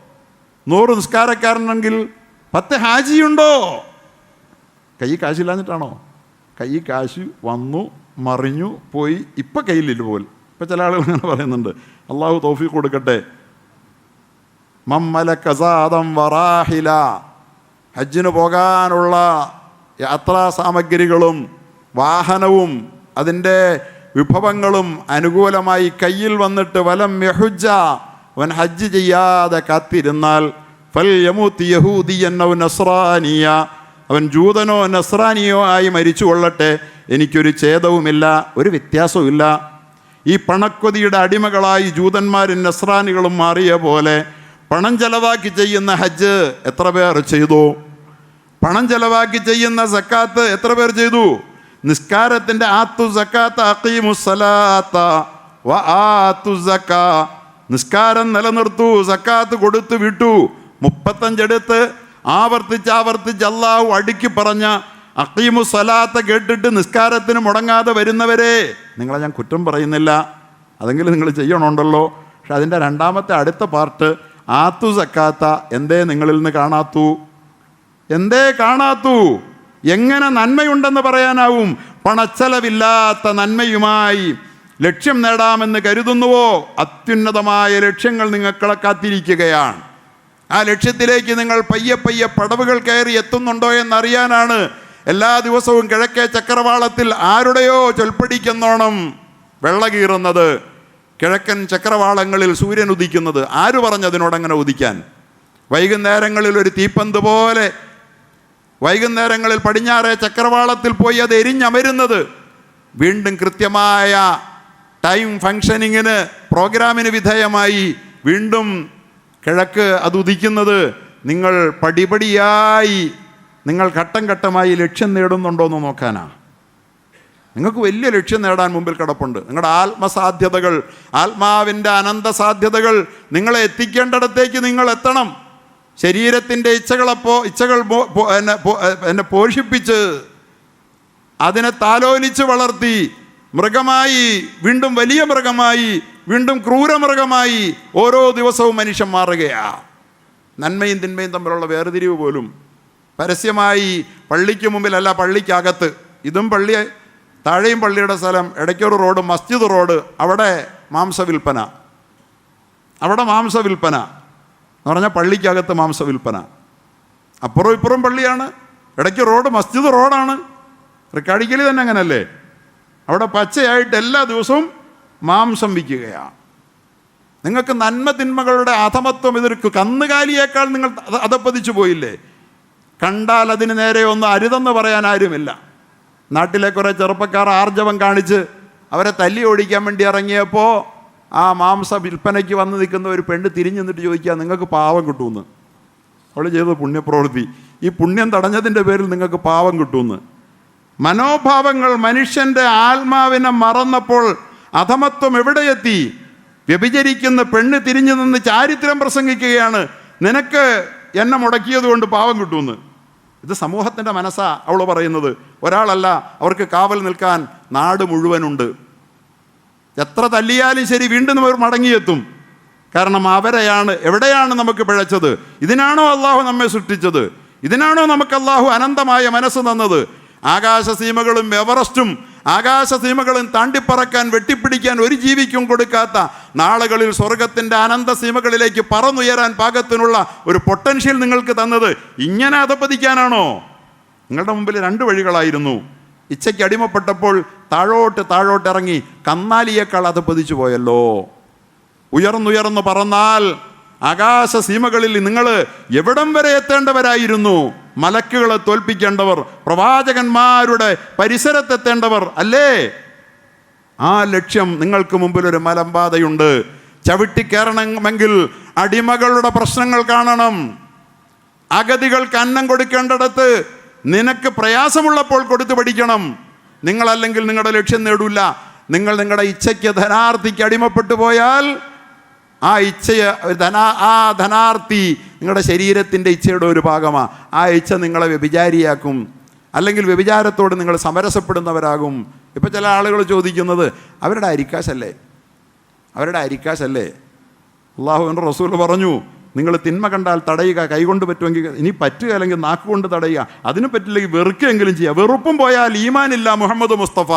നൂറ് നിസ്കാരക്കാരനുണ്ടെങ്കിൽ പത്ത് ഹാജിയുണ്ടോ? കൈ കാശില്ലാഞ്ഞിട്ടാണോ? കൈ കാശ് വന്നു മറിഞ്ഞു പോയി ഇപ്പം കയ്യിലില്ല പോൽ ഇപ്പം ചില ആളുകൾ അങ്ങനെ പറയുന്നുണ്ട്. അള്ളാഹു തോഫി കൊടുക്കട്ടെ. മമ്മല കസാദം വറാഹില. ഹജ്ജിന് പോകാനുള്ള യാത്രാ സാമഗ്രികളും വാഹനവും അതിന്റെ വിഭവങ്ങളും അനുകൂലമായി കയ്യിൽ വന്നിട്ട് വലം യഹുജ അവൻ ഹജ്ജ് ചെയ്യാതെ കാത്തിരുന്നാൽ ഫൽ യമൂത്ത് യഹൂദിയന്നോ നസ്രാനിയ. അവൻ ജൂതനോ നസ്രാനിയോ ആയി മരിച്ചു കൊള്ളട്ടെ. എനിക്കൊരു ഛേദവുമില്ല ഒരു വ്യത്യാസവുമില്ല. ഈ പണക്കൊതിയുടെ അടിമകളായി ജൂതന്മാരും നസ്രാനികളും മാറിയ പോലെ പണം ചെലവാക്കി ചെയ്യുന്ന ഹജ്ജ് എത്ര പേർ ചെയ്തു? പണം ചെലവാക്കി ചെയ്യുന്ന സക്കാത്ത് എത്ര പേർ ചെയ്തു? നിസ്കാരത്തിന്റെ ആത്തു സക്കാത്ത് അക്കീമുസലാത്ത വ ആത്തു സക്കാ. നിസ്കാരം നിലനിർത്തു സക്കാത്ത് കൊടുത്തു വിട്ടു. മുപ്പത്തഞ്ചെടുത്ത് ആവർത്തിച്ച് ആവർത്തിച്ച് അള്ളാഹു അടുക്കി പറഞ്ഞ അക്കീമു സലാത്ത കേട്ടിട്ട് നിസ്കാരത്തിന് മുടങ്ങാതെ വരുന്നവരെ നിങ്ങളെ ഞാൻ കുറ്റം പറയുന്നില്ല. അതെങ്കിലും നിങ്ങൾ ചെയ്യണമുണ്ടല്ലോ പക്ഷെ അതിന്റെ രണ്ടാമത്തെ അടുത്ത പാർട്ട് ആത്തു സക്കാത്ത എന്തേ നിങ്ങളിൽ നിന്ന് കാണാത്തു? എന്തേ കാണാത്തു? എങ്ങനെ നന്മയുണ്ടെന്ന് പറയാനാവും? പണച്ചെലവില്ലാത്ത നന്മയുമായി ലക്ഷ്യം നേടാമെന്ന് കരുതുന്നുവോ? അത്യുന്നതമായ ലക്ഷ്യങ്ങൾ നിങ്ങളെ കാത്തിരിക്കുകയാണ്. ആ ലക്ഷ്യത്തിലേക്ക് നിങ്ങൾ പയ്യെ പയ്യെ പടവുകൾ കയറി എത്തുന്നുണ്ടോ എന്നറിയാനാണ് എല്ലാ ദിവസവും കിഴക്കേ ചക്രവാളത്തിൽ ആരുടെയോ ചൊൽപ്പടിക്കെന്നോണം വെള്ളകീറുന്നത് കിഴക്കൻ ചക്രവാളങ്ങളിൽ സൂര്യൻ ഉദിക്കുന്നത്. ആര് പറഞ്ഞതിനോടങ്ങനെ ഉദിക്കാൻ? വൈകുന്നേരങ്ങളിൽ ഒരു തീപ്പന്ത് പോലെ. വൈകുന്നേരങ്ങളിൽ പടിഞ്ഞാറേ ചക്രവാളത്തിൽ പോയി അത് എരിഞ്ഞമരുന്നത്. വീണ്ടും കൃത്യമായ ടൈം ഫങ്ഷനിങ്ങിന് പ്രോഗ്രാമിന് വിധേയമായി വീണ്ടും കിഴക്ക് അത് ഉദിക്കുന്നത് നിങ്ങൾ പടിപടിയായി നിങ്ങൾ ഘട്ടം ഘട്ടമായി ലക്ഷ്യം നേടുന്നുണ്ടോ എന്ന് നോക്കാനാ. നിങ്ങൾക്ക് വലിയ ലക്ഷ്യം നേടാൻ മുമ്പിൽ കിടപ്പുണ്ട്. നിങ്ങളുടെ ആത്മസാധ്യതകൾ ആത്മാവിന്റെ അനന്ത സാധ്യതകൾ നിങ്ങളെ എത്തിക്കേണ്ടിടത്തേക്ക് നിങ്ങൾ എത്തണം. ശരീരത്തിന്റെ ഇച്ഛകളപ്പോ ഇച്ഛകൾ എന്നെ പോഷിപ്പിച്ച് അതിനെ താലോലിച്ച് വളർത്തി മൃഗമായി വീണ്ടും വലിയ മൃഗമായി വീണ്ടും ക്രൂരമൃഗമായി ഓരോ ദിവസവും മനുഷ്യൻ മാറുകയാ. നന്മയും തിന്മയും തമ്മിലുള്ള വേർതിരിവ് പോലും പരസ്യമായി പള്ളിക്ക് മുമ്പിലല്ല പള്ളിക്കകത്ത്. ഇതും പള്ളി താഴെയും പള്ളിയുടെ സ്ഥലം ഇടയ്ക്കൊരു റോഡ് മസ്ജിദ് റോഡ് അവിടെ മാംസവിൽപ്പന. അവിടെ മാംസവിൽപ്പന. എന്ന് പറഞ്ഞാൽ പള്ളിക്കകത്ത് മാംസവിൽപ്പന. അപ്പുറം ഇപ്പുറം പള്ളിയാണ് ഇടയ്ക്ക് റോഡ് മസ്ജിദ് റോഡാണ്. റെക്കാടിക്കലി തന്നെ അങ്ങനല്ലേ? അവിടെ പച്ചയായിട്ട് എല്ലാ ദിവസവും മാംസം വിൽക്കുകയാണ് നിങ്ങൾക്ക് നന്മ തിന്മകളുടെ അധമത്വം ഇതൊരു കന്നുകാലിയേക്കാൾ നിങ്ങൾ അതപ്പതിച്ചു പോയില്ലേ? കണ്ടാൽ അതിന് നേരെ ഒന്നും അരുതെന്ന് പറയാൻ ആരുമില്ല. നാട്ടിലെ കുറേ ചെറുപ്പക്കാർ ആർജവം കാണിച്ച് അവരെ തല്ലി ഓടിക്കാൻ വേണ്ടി ഇറങ്ങിയപ്പോൾ ആ മാംസ വിൽപ്പനയ്ക്ക് വന്ന് നിൽക്കുന്ന ഒരു പെണ്ണ് തിരിഞ്ഞു നിന്നിട്ട് ചോദിക്കുക നിങ്ങൾക്ക് പാവം കിട്ടുമെന്ന് അവൾ ചെയ്തത് പുണ്യപ്രവൃത്തി. ഈ പുണ്യം തടഞ്ഞതിന്റെ പേരിൽ നിങ്ങൾക്ക് പാവം കിട്ടുമെന്ന് മനോഭാവങ്ങൾ മനുഷ്യന്റെ ആത്മാവിനെ മറന്നപ്പോൾ അധമത്വം എവിടെയെത്തി? വ്യഭിചരിക്കുന്ന പെണ്ണ് തിരിഞ്ഞു നിന്ന് ചാരിത്രം പ്രസംഗിക്കുകയാണ്. നിനക്ക് എന്നെ മുടക്കിയത് കൊണ്ട് പാവം കിട്ടുമെന്ന്. ഇത് സമൂഹത്തിന്റെ മനസ്സാ അവൾ പറയുന്നത്. ഒരാളല്ല അവർക്ക് കാവൽ നിൽക്കാൻ നാട് മുഴുവനുണ്ട്. എത്ര തല്ലിയാലും ശരി വീണ്ടും അവർ മടങ്ങിയെത്തും. കാരണം അവരെയാണ് എവിടെയാണ് നമുക്ക് പിഴച്ചത്? ഇതിനാണോ അള്ളാഹു നമ്മെ സൃഷ്ടിച്ചത്? ഇതിനാണോ നമുക്ക് അള്ളാഹു അനന്തമായ മനസ്സ് തന്നത്? ആകാശസീമകളും എവറസ്റ്റും ആകാശസീമകളും താണ്ടിപ്പറക്കാൻ വെട്ടിപ്പിടിക്കാൻ ഒരു ജീവിക്കും കൊടുക്കാത്ത നാളുകളിൽ സ്വർഗത്തിന്റെ അനന്ത സീമകളിലേക്ക് പറന്നുയരാൻ പാകത്തിനുള്ള ഒരു പൊട്ടൻഷ്യൽ നിങ്ങൾക്ക് തന്നത് ഇങ്ങനെ അധപ്പതിക്കാനാണോ? നിങ്ങളുടെ മുമ്പിൽ രണ്ട് വഴികളായിരുന്നു. ഇച്ഛയ്ക്ക് അടിമപ്പെട്ടപ്പോൾ താഴോട്ട് താഴോട്ട് ഇറങ്ങി കന്നാലിയേക്കാൾ അത് പതിച്ചു പോയല്ലോ. ഉയർന്നുയർന്നു പറന്നാൽ ആകാശ സീമകളിൽ നിങ്ങൾ എവിടം വരെ എത്തേണ്ടവരായിരുന്നു? മലക്കുകളെ തോൽപ്പിക്കേണ്ടവർ പ്രവാചകന്മാരുടെ പരിസരത്തെത്തേണ്ടവർ അല്ലേ? ആ ലക്ഷ്യം നിങ്ങൾക്ക് മുമ്പിൽ ഒരു മലമ്പാതയുണ്ട്. ചവിട്ടിക്കയറണമെങ്കിൽ അടിമകളുടെ പ്രശ്നങ്ങൾ കാണണം. അഗതികൾക്ക് അന്നം കൊടുക്കേണ്ടിടത്ത് നിനക്ക് പ്രയാസമുള്ളപ്പോൾ കൊടുത്തു പഠിക്കണം. നിങ്ങളല്ലെങ്കിൽ നിങ്ങളുടെ ലക്ഷ്യം നേടൂല. നിങ്ങൾ നിങ്ങളുടെ ഇച്ഛയ്ക്ക് ധനാർത്ഥിക്ക് അടിമപ്പെട്ടു പോയാൽ ആ ഇച്ഛയെ ധനാ ആ ധനാർത്ഥി നിങ്ങളുടെ ശരീരത്തിന്റെ ഇച്ഛയുടെ ഒരു ഭാഗമാണ് ആ ഇച്ഛ നിങ്ങളെ വ്യഭിചാരിയാക്കും. അല്ലെങ്കിൽ വ്യഭിചാരത്തോട് നിങ്ങൾ സമരസപ്പെടുന്നവരാകും. ഇപ്പം ചില ആളുകൾ ചോദിക്കുന്നത് അവരുടെ അരിക്കാശല്ലേ? അവരുടെ അരിക്കാശല്ലേ? അള്ളാഹുവിന്റെ റസൂൽ പറഞ്ഞു നിങ്ങൾ തിന്മ കണ്ടാൽ തടയുക കൈകൊണ്ട് പറ്റുമെങ്കിൽ ഇനി പറ്റുക അല്ലെങ്കിൽ നാക്കുകൊണ്ട് തടയുക. അതിന് പറ്റില്ലെങ്കിൽ വെറുക്കുകയെങ്കിലും ചെയ്യുക. വെറുപ്പും പോയാൽ ഈമാനില്ല മുഹമ്മദ് മുസ്തഫ.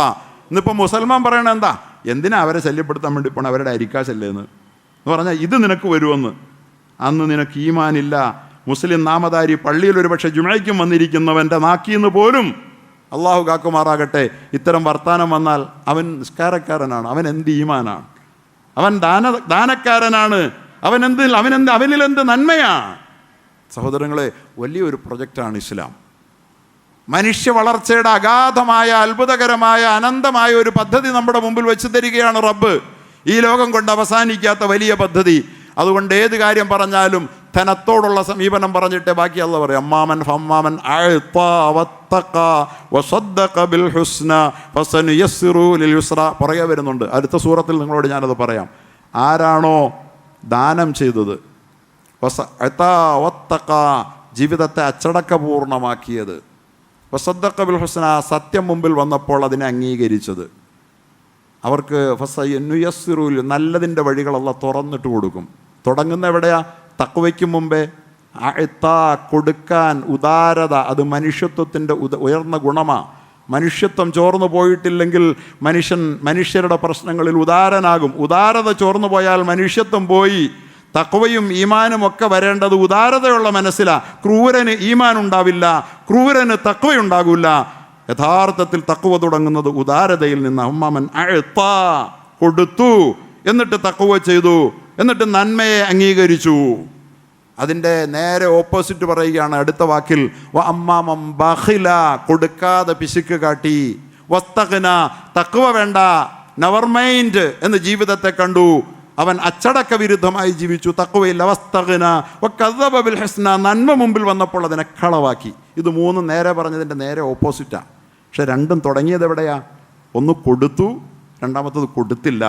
ഇന്നിപ്പോൾ മുസൽമാൻ പറയണ എന്താ? എന്തിനാ അവരെ ശല്യപ്പെടുത്താൻ വേണ്ടി പോണം? അവരുടെ അരിക്കാശല്ലേ എന്ന് പറഞ്ഞാൽ ഇത് നിനക്ക് വരുമെന്ന്. അന്ന് നിനക്ക് ഈമാനില്ല. മുസ്ലിം നാമധാരി പള്ളിയിൽ ഒരു പക്ഷേ ജുമയ്ക്കും വന്നിരിക്കുന്നവന്റെ നാക്കിന്ന് പോലും അള്ളാഹു കാക്കുമാറാകട്ടെ. ഇത്തരം വർത്താനം വന്നാൽ അവൻ നിസ്കാരക്കാരനാണ് അവൻ എന്ത് ഈമാനാണ്? അവൻ ദാന ദാനക്കാരനാണ്. അവൻ എന്ത് അവനെന്ത് അവനിൽ എന്ത് നന്മയാണ് സഹോദരങ്ങളെ വലിയൊരു പ്രൊജക്റ്റാണ് ഇസ്ലാം. മനുഷ്യ വളർച്ചയുടെ അഗാധമായ അത്ഭുതകരമായ അനന്തമായ ഒരു പദ്ധതി നമ്മുടെ മുമ്പിൽ വെച്ച് തരികയാണ് റബ്ബ്. ഈ ലോകം കൊണ്ട് അവസാനിക്കാത്ത വലിയ പദ്ധതി. അതുകൊണ്ട് ഏത് കാര്യം പറഞ്ഞാലും ധനത്തോടുള്ള സമീപനം പറഞ്ഞിട്ടേ ബാക്കി അല്ല പറയും. അമ്മാമൻ ഫമ്മാമൻ പുറകെ വരുന്നുണ്ട്. അടുത്ത സൂറത്തിൽ നിങ്ങളോട് ഞാനത് പറയാം. ആരാണോ ദാനം ചെയ്തത്? ജീവിതത്തെ അച്ചടക്കപൂർണമാക്കിയത്. വസദ്ദഖ ബിൽ ഹുസ്ന സത്യം മുമ്പിൽ വന്നപ്പോൾ അതിനെ അംഗീകരിച്ചത്. അവർക്ക് ഫസയുയസ്സിറൂൽ നല്ലതിന്റെ വഴികളല്ല തുറന്നിട്ട് കൊടുക്കും. തുടങ്ങുന്ന എവിടെയാ? തക്വയ്ക്ക് മുമ്പേ അഴുത്ത കൊടുക്കാൻ ഉദാരത അത് മനുഷ്യത്വത്തിന്റെ ഉദ ഉയർന്ന ഗുണമാണ് മനുഷ്യത്വം ചോർന്നു പോയിട്ടില്ലെങ്കിൽ മനുഷ്യൻ മനുഷ്യരുടെ പ്രശ്നങ്ങളിൽ ഉദാരനാകും. ഉദാരത ചോർന്നു പോയാൽ മനുഷ്യത്വം പോയി. തക്കവയും ഈമാനും ഒക്കെ വരേണ്ടത് ഉദാരതയുള്ള മനസ്സിലാണ് ക്രൂരന് ഈമാൻ ഉണ്ടാവില്ല ക്രൂരന് തക്വയുണ്ടാകില്ല. യഥാർത്ഥത്തിൽ തക്കുവ തുടങ്ങുന്നത് ഉദാരതയിൽ നിന്ന് അമ്മാമൻ അഴുത്ത കൊടുത്തു. എന്നിട്ട് തക്കുവ ചെയ്തു. എന്നിട്ട് നന്മയെ അംഗീകരിച്ചു. അതിന്റെ നേരെ ഓപ്പോസിറ്റ് പറയുകയാണ് അടുത്ത വാക്കിൽ അമ്മാമം ബഹില കൊടുക്കാതെ പിശുക്ക് കാട്ടി. വസ്തകന തക്കുവ വേണ്ട നെവർ മൈൻഡ് എന്ന് ജീവിതത്തെ കണ്ടു. അവൻ അച്ചടക്ക വിരുദ്ധമായി ജീവിച്ചു. തക്കുവയില്ല വസ്തകന ബിൽ ഹസ്ന നന്മ മുമ്പിൽ വന്നപ്പോൾ അതിനെ കളവാക്കി. ഇത് മൂന്നും നേരെ പറഞ്ഞതിന്റെ നേരെ ഓപ്പോസിറ്റാണ് പക്ഷെ രണ്ടും തുടങ്ങിയത് എവിടെയാ? ഒന്ന് കൊടുത്തു രണ്ടാമത്തത് കൊടുത്തില്ല.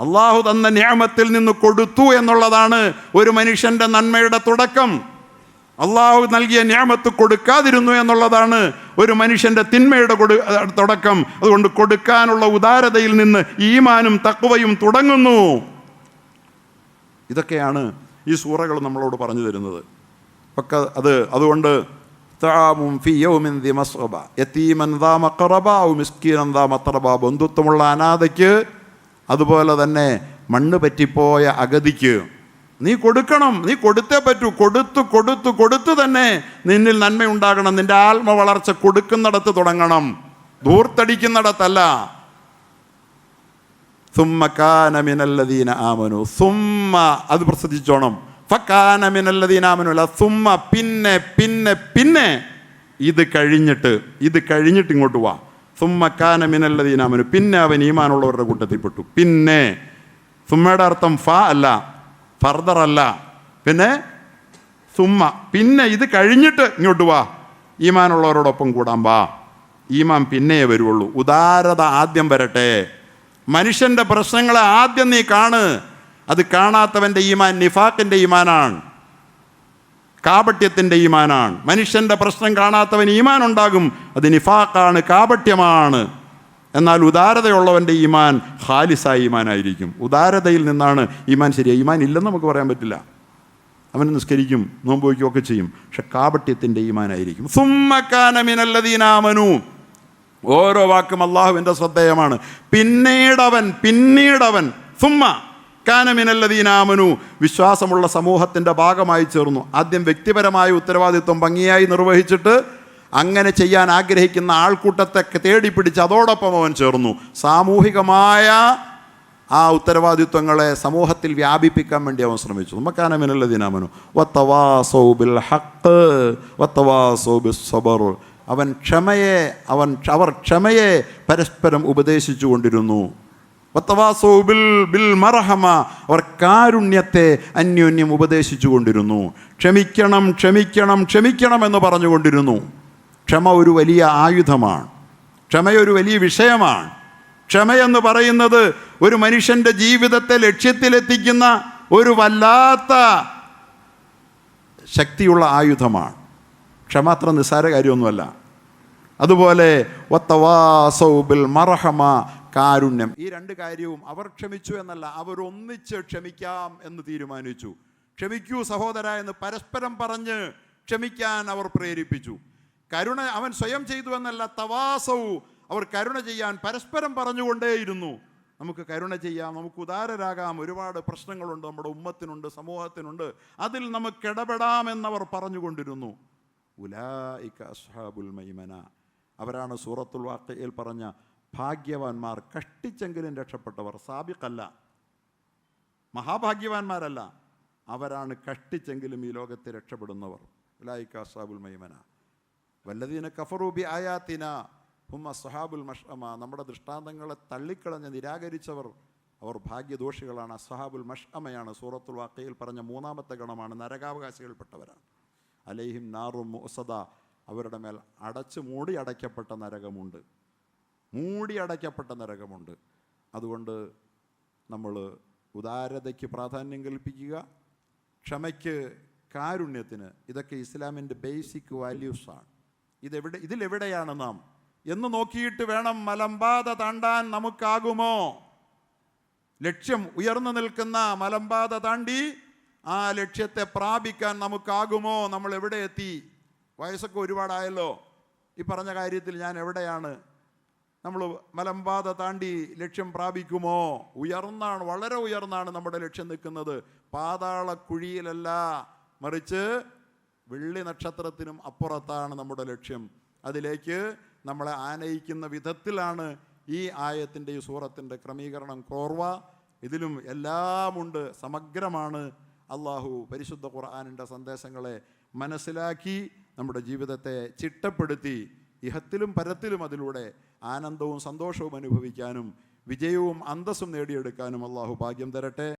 അള്ളാഹു തന്ന നിയമത്തിൽ നിന്ന് കൊടുത്തു എന്നുള്ളതാണ് ഒരു മനുഷ്യന്റെ നന്മയുടെ തുടക്കം. അള്ളാഹു നൽകിയ ഞാമത്ത് കൊടുക്കാതിരുന്നു എന്നുള്ളതാണ് ഒരു മനുഷ്യന്റെ തിന്മയുടെ കൊടു തുടക്കം. അതുകൊണ്ട് കൊടുക്കാനുള്ള ഉദാരതയിൽ നിന്ന് ഈമാനും തക്കുവയും തുടങ്ങുന്നു. ഇതൊക്കെയാണ് ഈ സൂറകൾ നമ്മളോട് പറഞ്ഞു തരുന്നത്. ഒക്കെ അത് അതുകൊണ്ട് ബന്ധുത്വമുള്ള അനാഥയ്ക്ക് അതുപോലെ തന്നെ മണ്ണ് പറ്റിപ്പോയ അഗതിക്ക് നീ കൊടുക്കണം നീ കൊടുത്തേ പറ്റൂ. കൊടുത്തു കൊടുത്തു കൊടുത്തു തന്നെ നിന്നിൽ നന്മ ഉണ്ടാകണം നിന്റെ ആത്മ വളർച്ച കൊടുക്കുന്നിടത്ത് തുടങ്ങണം. ധൂർത്തടിക്കുന്നിടത്തല്ല. സുമ്മ മിനല്ലദീന ആമനു. സുമ്മ അത് പ്രസിദ്ധിച്ചോണം. ഫക്കാന മിനല്ലദീന ആമനു സുമ്മ പിന്നെ പിന്നെ പിന്നെ. ഇത് കഴിഞ്ഞിട്ട് ഇത് കഴിഞ്ഞിട്ട് ഇങ്ങോട്ട് വാ. സുമ്മക്കാന മിനല്ലദീന ആമനു. പിന്നെ അവൻ ഈമാനുള്ളവരുടെ കൂട്ടത്തിൽപ്പെട്ടു പിന്നെ സുമ്മയുടെ അർത്ഥം ഫ അല്ല. ഫർദർ അല്ല പിന്നെ സുമ്മ. പിന്നെ ഇത് കഴിഞ്ഞിട്ട് ഇങ്ങോട്ട് വാ. ഈമാനുള്ളവരോടൊപ്പം കൂടാൻ വാ. ഈമാൻ പിന്നേ വരുള്ളൂ. ഉദാരത ആദ്യം വരട്ടെ. മനുഷ്യന്റെ പ്രശ്നങ്ങളെ ആദ്യം നീ കാണ്. അത് കാണാത്തവന്റെ ഈമാൻ നിഫാക്കിന്റെ ഈമാനാണ്. കാപട്യത്തിന്റെ ഈമാനാണ്. മനുഷ്യന്റെ പ്രശ്നം കാണാത്തവൻ ഈമാൻ ഉണ്ടാകും അത് നിഫാക്കാണ് കാപട്യമാണ്. എന്നാൽ ഉദാരതയുള്ളവന്റെ ഈമാൻ ഹാലിസായ ഈമാനായിരിക്കും. ഉദാരതയിൽ നിന്നാണ് ഈമാൻ ശരിയായി ഈമാൻ ഇല്ലെന്ന് നമുക്ക് പറയാൻ പറ്റില്ല. അവൻ നിസ്കരിക്കും നോമ്പ് ഒക്കെ ചെയ്യും. പക്ഷെ കാപട്യത്തിന്റെ ഈമാനായിരിക്കും. സുമ്മക്കാനമിനല്ലതീനാമനു ഓരോ വാക്കും അള്ളാഹുവിന്റെ ശ്രദ്ധേയമാണ്. പിന്നീടവൻ പിന്നീടവൻ. സുമ്മ കാനമിനല്ലതീനാമനു വിശ്വാസമുള്ള സമൂഹത്തിന്റെ ഭാഗമായി ചേർന്നു. ആദ്യം വ്യക്തിപരമായ ഉത്തരവാദിത്വം ഭംഗിയായി നിർവഹിച്ചിട്ട് അങ്ങനെ ചെയ്യാൻ ആഗ്രഹിക്കുന്ന ആൾക്കൂട്ടത്തെ തേടിപ്പിടിച്ച് അതോടൊപ്പം അവൻ ചേർന്നു. സാമൂഹികമായ ആ ഉത്തരവാദിത്വങ്ങളെ സമൂഹത്തിൽ വ്യാപിപ്പിക്കാൻ വേണ്ടി അവൻ ശ്രമിച്ചു. നമുക്കാനമിനല്ലതിനാമനു വത്തവാസൗബിൽ ഹക്ക് വത്തവാസൗബിൽ സബർ അവൻ ക്ഷമയെ അവൻ അവർ ക്ഷമയെ പരസ്പരം ഉപദേശിച്ചു കൊണ്ടിരുന്നു. Bill bill മർഹമ. അവർ കാരുണ്യത്തെ അന്യോന്യം ഉപദേശിച്ചു കൊണ്ടിരുന്നു. ക്ഷമിക്കണം ക്ഷമിക്കണം ക്ഷമിക്കണം എന്ന് പറഞ്ഞുകൊണ്ടിരുന്നു. ക്ഷമ ഒരു വലിയ ആയുധമാണ്. ക്ഷമയൊരു വലിയ വിഷയമാണ്. ക്ഷമയെന്ന് പറയുന്നത് ഒരു മനുഷ്യന്റെ ജീവിതത്തെ ലക്ഷ്യത്തിലെത്തിക്കുന്ന ഒരു വല്ലാത്ത ശക്തിയുള്ള ആയുധമാണ്. ക്ഷമ അത്ര നിസ്സാര കാര്യമൊന്നുമല്ല. അതുപോലെ ഒത്തവാസൗബിൽ മറഹമ കാരുണ്യം. ഈ രണ്ട് കാര്യവും അവർ ക്ഷമിച്ചു എന്നല്ല അവരൊന്നിച്ച് ക്ഷമിക്കാം എന്ന് തീരുമാനിച്ചു. ക്ഷമിക്കൂ സഹോദര എന്ന് പരസ്പരം പറഞ്ഞ് ക്ഷമിക്കാൻ അവർ പ്രേരിപ്പിച്ചു. കരുണ അവൻ സ്വയം ചെയ്തു എന്നല്ല തവാസവും അവർ കരുണ ചെയ്യാൻ പരസ്പരം പറഞ്ഞുകൊണ്ടേയിരുന്നു. നമുക്ക് കരുണ ചെയ്യാം നമുക്ക് ഉദാരരാകാം. ഒരുപാട് പ്രശ്നങ്ങളുണ്ട് നമ്മുടെ ഉമ്മത്തിനുണ്ട് സമൂഹത്തിനുണ്ട്. അതിൽ നമുക്ക് ഇടപെടാമെന്നവർ പറഞ്ഞുകൊണ്ടിരുന്നു. ഉലായിക അസ്ഹാബുൽ മൈമന. അവരാണ് സൂറത്തുൽ വാക്കയിൽ പറഞ്ഞ ഭാഗ്യവാന്മാർ കഷ്ടിച്ചെങ്കിലും രക്ഷപ്പെട്ടവർ. സാബിഖല്ല. മഹാഭാഗ്യവാന്മാരല്ല. അവരാണ് കഷ്ടിച്ചെങ്കിലും ഈ ലോകത്തെ രക്ഷപ്പെടുന്നവർ. ഉലായിക അസ്ഹാബുൽ മൈമന. വല്ലതീന കഫറൂബി ആയാത്തിന ഹും അസ്വഹാബുൽ മഷ്അമ നമ്മുടെ ദൃഷ്ടാന്തങ്ങളെ തള്ളിക്കളഞ്ഞ് നിരാകരിച്ചവർ അവർ ഭാഗ്യദോഷികളാണ്. അസ്ഹാബുൽ മഷ്അമയാണ് സൂറത്തുൽ വാക്കയിൽ പറഞ്ഞ മൂന്നാമത്തെ ഗണമാണ്. നരകാവകാശികൾപ്പെട്ടവരാണ് അലൈഹിം നാറും മുസദ അവരുടെ മേൽ അടച്ചു മൂടി അടയ്ക്കപ്പെട്ട നരകമുണ്ട്. മൂടി അടയ്ക്കപ്പെട്ട നരകമുണ്ട്. അതുകൊണ്ട് നമ്മൾ ഉദാരതയ്ക്ക് പ്രാധാന്യം കൽപ്പിക്കുക ക്ഷമയ്ക്ക് കാരുണ്യത്തിന് ഇതൊക്കെ ഇസ്ലാമിന്റെ ബേസിക് വാല്യൂസാണ് ഇതെവിടെ ഇതിലെവിടെയാണ് നാം? എന്ന് നോക്കിയിട്ട് വേണം മലമ്പാത താണ്ടാൻ നമുക്കാകുമോ? ലക്ഷ്യം ഉയർന്നു നിൽക്കുന്ന മലമ്പാത താണ്ടി ആ ലക്ഷ്യത്തെ പ്രാപിക്കാൻ നമുക്കാകുമോ? നമ്മൾ എവിടെ എത്തി? വയസ്സൊക്കെ ഒരുപാടായല്ലോ. ഈ പറഞ്ഞ കാര്യത്തിൽ ഞാൻ എവിടെയാണ്? നമ്മൾ മലമ്പാത താണ്ടി ലക്ഷ്യം പ്രാപിക്കുമോ? ഉയർന്നാണ് വളരെ ഉയർന്നാണ് നമ്മുടെ ലക്ഷ്യം നിൽക്കുന്നത്. പാതാളക്കുഴിയിലല്ല. മറിച്ച് വെള്ളി നക്ഷത്രത്തിനും അപ്പുറത്താണ് നമ്മുടെ ലക്ഷ്യം. അതിലേക്ക് നമ്മളെ ആനയിക്കുന്ന വിധത്തിലാണ് ഈ ആയത്തിന്റെ ഈ സൂറത്തിന്റെ ക്രമീകരണം. കോർവ ഇതിലും എല്ലാമുണ്ട് സമഗ്രമാണ്. അള്ളാഹു പരിശുദ്ധ ഖുർആാനിന്റെ സന്ദേശങ്ങളെ മനസ്സിലാക്കി നമ്മുടെ ജീവിതത്തെ ചിട്ടപ്പെടുത്തി ഇഹത്തിലും പരത്തിലും അതിലൂടെ ആനന്ദവും സന്തോഷവും അനുഭവിക്കാനും വിജയവും അന്തസ്സും നേടിയെടുക്കാനും അള്ളാഹു ഭാഗ്യം തരട്ടെ.